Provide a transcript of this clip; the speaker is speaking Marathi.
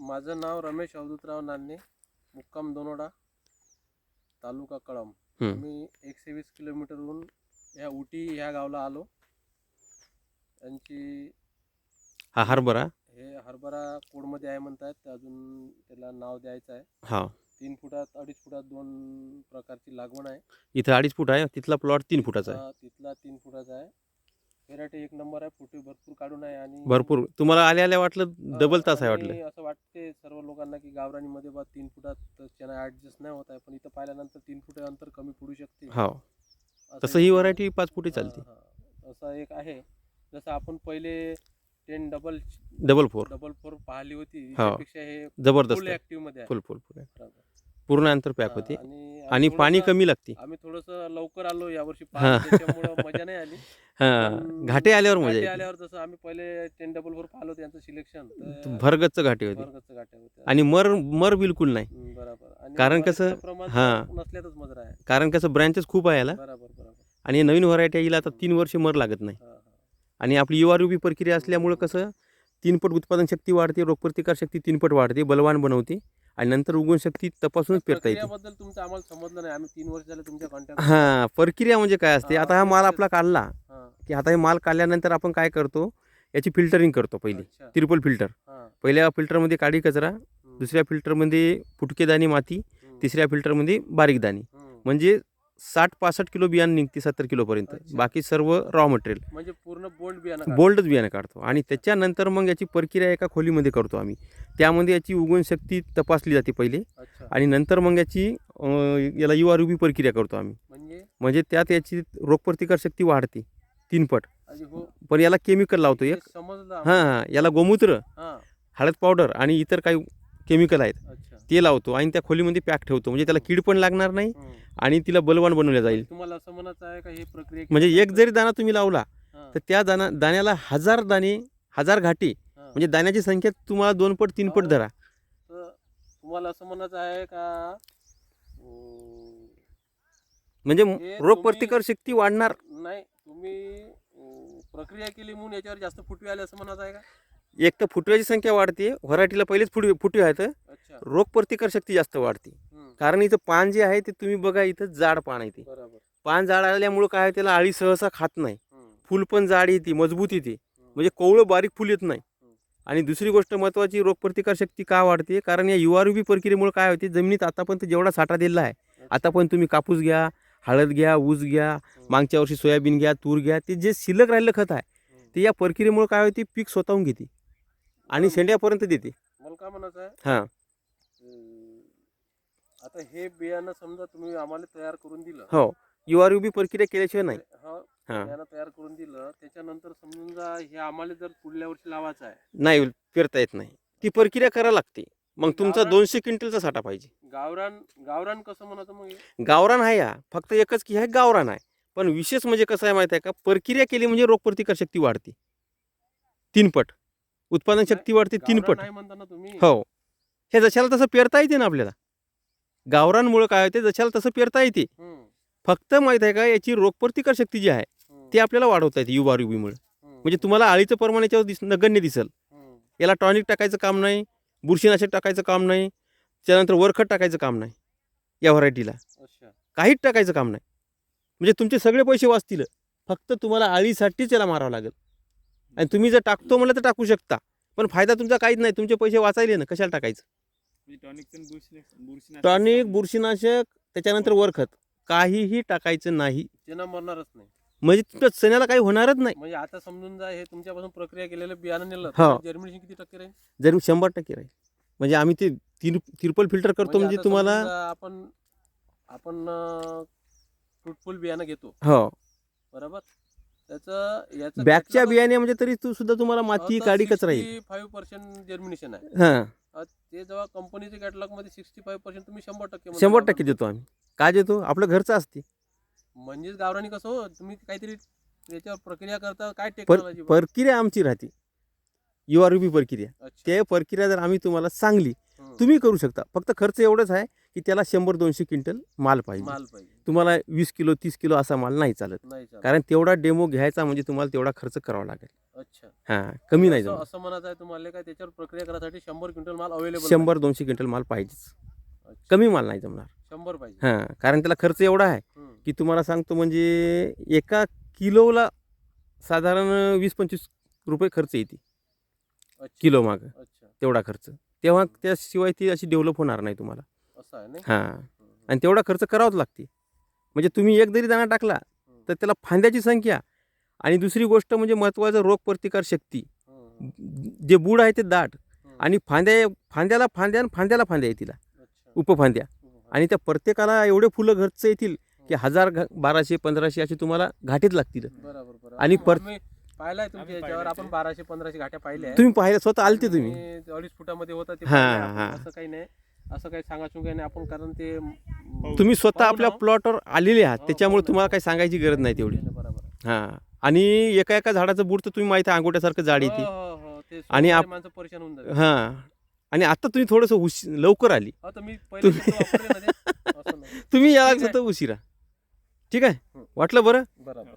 माझं नाव रमेश अवधूतराव नान्ने मुक्काम दोनोडा तालुका कळम. मी एकशे वीस किलोमीटरहून ह्या उटी ह्या गावाला आलो. यांची हा हरभरा? हे हरभरा कोडमध्ये आहे म्हणतात ते अजून त्याला नाव द्यायचं आहे. हा. तीन फुटात अडीच फुटात दोन प्रकारची लागवण आहे. इथं अडीच फूट आहे तिथला प्लॉट तीन फुटाचा आहे. हा, तिथला तीन फुटाचा आहे. व्हेरायटी एक नंबर आहे फुटे भरपूर काढून आहे आणि भरपूर तुम्हाला आल्या आल्या वाटलं डबल तास आहे आणि वाटलं असं वाटते सर्व लोकांना की गावरानीमध्ये बा तीन फुटात चना ऍडजस्ट नाही होत आहे पण इथं पाहिल्यानंतर तीन फुटे अंतर कमी पडू शकते हो असं तसं ही एक- व्हरायटी पाच फुटे हा, चालते हा. असं एक आहे जसं आपण पहिले ten double double four double four पाहिली होती हो. त्यापेक्षा हे जबरदस्त फुल आहे. ऍक्टिव्हमध्ये आहे. फुल फुल फुल. पूर्ण अंतर पॅक हा, होते आणि आणि पाणी थोडंसं- कमी लागते आम्ही थोडस लवकर आलो यावर्षी हा. त्याच्यामुळे मजा नाही आली हा घाटे आल्यावर मजा घाटे येते. आल्यावर जसं आम्ही पहिले टेन डबल पाहिलो त्यांचं सिलेक्शन भरगच्च घाटे होते. वर्गाचं घाटे होते. आणि मर मर बिलकुल नाही. हम्म, बरोबर. आणि कारण वरचं कसं- प्रमाण हा. नसल्यातच मजरा आहे कारण कसं ब्रँचेस खूप आहे याला. बरोबर बरोबर. आणि हे नवीन व्हरायटी येईल आता तीन वर्ष मर लागत नाही. हा, हा. आणि आपली युवा प्रक्रिया असल्यामुळं कसं तीनपट उत्पादन शक्ती वाढते रोगप्रतिकार शक्ती तीनपट वाढते बलवान बनवते आणि नंतर उगवण शक्ती तपासूनच पेरता येते. प्रक्रियाबद्दल तुमचं आम्हाला समजलं नाही. आम्ही तीन वर्ष झाले तुमच्या कॉन्टॅक्ट हा प्रक्रिया म्हणजे काय असते? आता हा माल आपला काढला. की आता हे माल काढल्यानंतर आपण काय करतो? याची फिल्टरिंग करतो पहिली. त्रिपल फिल्टर पहिल्या फिल्टरमध्ये काळी कचरा दुसऱ्या फिल्टरमध्ये फुटकेदाणी माती तिसऱ्या फिल्टरमध्ये बारीक दाणी. म्हणजे साठ पासष्ट किलो बियाणं निघते सत्तर किलोपर्यंत. बाकी सर्व रॉ मटेरियल म्हणजे पूर्ण बोल्ड बियाणं बोल्डच बियाणं काढतो. आणि त्याच्यानंतर मग याची प्रक्रिया एका खोलीमध्ये करतो आम्ही. त्यामध्ये याची उगवण शक्ती तपासली जाते पहिले. आणि नंतर मग याची याला युवा रुबी प्रक्रिया करतो आम्ही. म्हणजे? म्हणजे त्यात याची रोगप्रतिकार शक्ती वाढते. तीनपट आधी हो पण याला केमिकल लावतो हे एक. हां. हां. याला गोमूत्र हा. हळद पावडर आणि इतर काही केमिकल आहेत. ते लावतो आणि त्या खोलीमध्ये पॅक ठेवतो. म्हणजे त्याला कीड पण लागणार नाही. आणि तिला बलवान बनवल्या जाईल. तुम्हाला असं म्हणायचं आहे का हे प्रक्रिया म्हणजे एक जरी दाणा तुम्ही लावला हा, तर त्या दाना दाण्याला हजार दाणे हजार घाटी हा. म्हणजे दाण्याची संख्या तुम्हाला दोन पट तीन पट हो. धरा. तुम्हाला असं म्हणायचं आहे का? अं, म्हणजे हे रोगप्रतिकार शक्ती वाढणार. नाही. तुम्ही अं, प्रक्रिया केली म्हणून याच्यावर जास्त फुटवे आले असं म्हणायचं आहे का? एक तर फुटव्याची संख्या वाढते व्हरायटीला पहिलेच फुटवे फुटवे आहेत. अच्छा. रोगप्रतिकार शक्ती जास्त वाढते. हम्म, कारण इथं पान जे आहे ते तुम्ही बघा इथं जाड पान आहे ते. बरोबर. पान जाड आल्यामुळं काय आहे, त्याला आळी सहसा खात नाही. हम्म, फुल पण जाड येते मजबूत येते. हम्म. म्हणजे कोवळं बारीक फुल येत नाही. हम्म. आणि दुसरी गोष्ट महत्त्वाची रोगप्रतिकार शक्ती का वाढते? कारण या युवारुबी प्रक्रियेमुळे काय होते जमिनीत आतापर्यंत जेवढा साठा दिला आहे आता पण तुम्ही कापूस घ्या हळद घ्या ऊस घ्या मागच्या वर्षी सोयाबीन घ्या तूर घ्या ते जे शिल्लक राहिलं खत आहे. ते या प्रक्रियेमुळे काय होते पीक स्वतःहून घेते. आणि शेंड्यापर्यंत देते. मला काय म्हणायचं आहे हां आता हे बियाणं समजा तुम्ही आम्हाला तयार करून दिलं. हो. युवारुबी प्रक्रिया केल्याशिवाय नाही. हा. हां. बियाणं तयार करून दिलं त्याच्यानंतर समजून जा हे आम्हाला जर पुढल्या वर्षी लावायचं आहे. नाही पेरता येत नाही. ती प्रक्रिया करायला लागते. मग तुमचा गावरान- दोनशे क्विंटलचा साठा पाहिजे. गावरान गावरान कसं म्हणायचं मग हे? गावरान आहे हा फक्त एकच की हे गावरान आहे. पण विशेष म्हणजे कसं आहे माहिती आहे का? प्रक्रिया केली म्हणजे रोगप्रतिकार शक्ती वाढते. तीन पट उत्पादन शक्ती वाढते तीन गावरान पट नाही म्हणता ना तुम्ही. हो. हे जशाला तसं पेरता येते ना आपल्याला. गावरानमुळं काय होते? जशाला तसं पेरता येते. हम्म, फक्त माहीत आहे का? याची रोगप्रतिकार शक्ती जी आहे हम्म, ती आपल्याला वाढवता येते युवा रुबीमुळे हम्म, म्हणजे तुम्हाला आळीचं प्रमाण याच्यावर दिस नगण्य दिसल. हम्म, याला टॉनिक टाकायचं काम नाही. बुरशीनाशक टाकायचं काम नाही. त्यानंतर वरखत टाकायचं काम नाही. या व्हरायटीला. काहीच टाकायचं काम नाही. म्हणजे तुमचे सगळे पैसे वाचतील. फक्त तुम्हाला आळीसाठीच याला मारावं लागेल. आणि तुम्ही जर टाकतो म्हणलं तर टाकू शकता. पण फायदा तुमचा काहीच नाही. तुमचे पैसे वाचायले ना कशाला टाकायचं? टॉनिक बुरशीनाशक त्याच्यानंतर वरखत काहीही टाकायचं नाही. चेना मरणारच नाही. म्हणजे तुमच्या चण्याला काही होणारच नाही. म्हणजे आता समजून जा हे तुमच्यापासून प्रक्रिया केलेलं बियाणं नेलं हो. जर्मिनेशन किती टक्के राहील? जर शंभर टक्के राहील. म्हणजे आम्ही ते तिर तिरपल फिल्टर करतो म्हणजे आता तुम्हाला समजून जा आपण आपण फ्रुटफुल बियाणं घेतो. हो. बरोबर? त्याचं याचं बॅगच्या बियाणे म्हणजे तरी तू सुद्धा तुम्हाला माती काडी कचरा येईल. फाईव्ह पर्सेंट जर्मिनेशन आहे. हां. अ, ते जेव्हा कंपनीच्या कॅटलॉगमध्ये सिक्स्टी फाईव्ह पर्सेंट तुम्ही शंभर टक्के म्हणता शंभर. टक्के देतो. आम्ही. काय देतो? आपलं घरचं असते. म्हणजेच गावरानी कसं हो तुम्ही काहीतरी याच्यावर प्रक्रिया करता काय पर टेक्नॉलॉजी प्रक्रिया आमची राहते. युवा रुबी प्रक्रिया. अच्छा. ते प्रक्रिया जर आम्ही तुम्हाला सांगली. तुम्ही करू शकता. फक्त खर्च एवढंच आहे की त्याला शंभर दोनशे क्विंटल माल पाहिजे. माल पाहिजे. तुम्हाला वीस किलो तीस किलो असा माल नाही चालत. नाही चालत. कारण तेवढा डेमो घ्यायचा म्हणजे तुम्हाला तेवढा खर्च करावा लागेल. अच्छा. हां कमी नाही असं जमत. असं म्हणत आहे तुम्हाला काय त्याच्यावर प्रक्रिया करायसाठी शंभर क्विंटल माल अवेलेबल शंभर दोनशे क्विंटल माल पाहिजेच. कमी माल नाही जमणार. शंभर पाहिजे. हां कारण त्याला खर्च एवढा आहे. की तुम्हाला सांगतो म्हणजे एका किलोला साधारण वीस पंचवीस रुपये खर्च येते. किलो मागं. तेवढा खर्च. तेव्हा त्याशिवाय ती अशी डेव्हलप होणार नाही तुम्हाला. हां. आणि तेवढा खर्च करावाच लागते. म्हणजे तुम्ही एक जरी दाणा टाकला तर त्याला फांद्याची संख्या आणि दुसरी गोष्ट म्हणजे महत्त्वाचं रोगप्रतिकार शक्ती. जे बुड आहे ते दाट. आणि फांद्या फांद्याला फांद्या आणि फांद्याला फांद्या येतील. उपफांद्या. आणि त्या प्रत्येकाला एवढे फुलं घरचं येतील की हजार घ- बाराशे पंधराशे असे तुम्हाला घाटेच लागतील बरोबर बरोबर आणि आम्ही- पर- आम्ही पाहिलाय तुमच्या याच्यावर आपण बाराशे पंधराशे घाट्या पाहिल्या तुम्ही पाहिलं स्वतः आलते तुम्ही अडीच फुटामध्ये होता ते हा, पाहिलंय आपण. हा. असं काही नाही असं काही सांगायचं काही नाही आपण कारण ते म, तुम्ही स्वतः पाहू आपल्या ना. प्लॉटवर आलेले आहात हो, त्याच्यामुळे ना. तुम्हाला काही सांगायची गरज नाही तेवढी बरोबर. हां आणि एका एका झाडाचं बुड तर तुम्ही माहिती आहे अंगोट्यासारखं जाड येते हो, हो, हो. ते आणि सोडणारे आप- माणसं परेशान होऊन जातात हां आणि आता तुम्ही थोडंसं उश लवकर आली आता मी पहिले शब्द वापरले ना ते. असं नाही तुम्ही याला ठीक आहे. स्वतः उशिरा ठीक आहे? हं. वाटलं बरं? बरोबर.